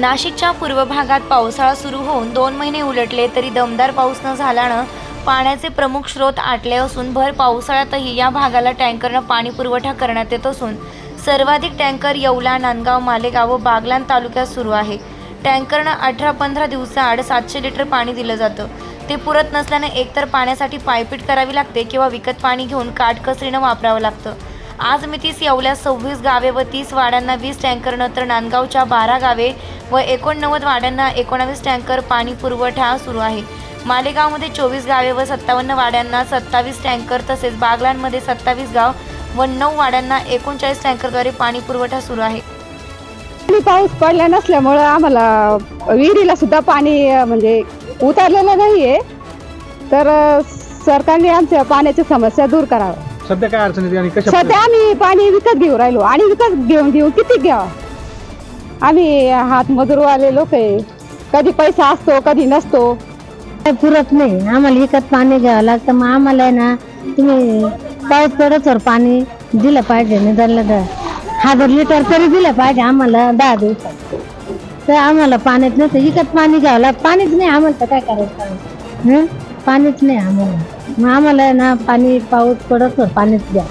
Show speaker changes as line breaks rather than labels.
नाशिकच्या पूर्व भागात पावसाळा सुरू होऊन दोन महिने उलटले तरी दमदार पाऊस न झाल्यानं पाण्याचे प्रमुख स्रोत आटले असून भर पावसाळ्यातही या भागाला टँकरनं पाणी पुरवठा करण्यात येत असून सर्वाधिक टँकर येवला नांदगाव मालेगाव व बागलान तालुक्यात सुरू आहे. टँकरनं अठरा पंधरा दिवसाआड सातशे लिटर पाणी दिलं जातं. ते पुरत नसल्यानं एकतर पाण्यासाठी पायपीट करावी लागते किंवा विकत पाणी घेऊन काटकसरीनं वापरावं लागतं. आज मितीस येवल्या सव्वीस गावे व तीस वाड्यांना वीस टँकरनं तर नांदगावच्या बारा गावे व एकोणनव्वद वाड्यांना एकोणावीस टँकर पाणी पुरवठा सुरू आहे. मालेगावमध्ये चोवीस गावे व सत्तावन्न वाड्यांना सत्तावीस टँकर तसेच बागलांमध्ये सत्तावीस गाव व नऊ वाड्यांना एकोणचाळीस टँकरद्वारे पाणी पुरवठा सुरू आहे.
पाऊस पडला नसल्यामुळं आम्हाला विहिरीला सुद्धा पाणी म्हणजे उतरलेलं नाहीये. तर सरकारने आमच्या पाण्याची समस्या दूर करावं.
सध्या काय अडचण येते आणि कशा
सध्या आम्ही पाणी विकत घेऊ राहिलो. आणि विकत घेऊन घेऊ किती घ्यावं आम्ही हात मजूरवाले लोक आहे. कधी पैसा असतो कधी नसतो.
काय पुरत नाही. आम्हाला विकत पाणी घ्यावं लागतं. मग आम्हाला आहे ना तुम्ही पाऊस पडतवर पाणी दिलं पाहिजे. निदानला तर हजार लिटर तरी दिलं पाहिजे आम्हाला दहा दिवसात. तर आम्हाला पाण्यात नसतं. विकत पाणी घ्यावं लागतं पाणीच नाही. आम्हाला तर काय करायचं? हं? पाणीच नाही आम्हाला. मग आम्हाला आहे ना पाणी पाऊस पडत पाणीच द्या.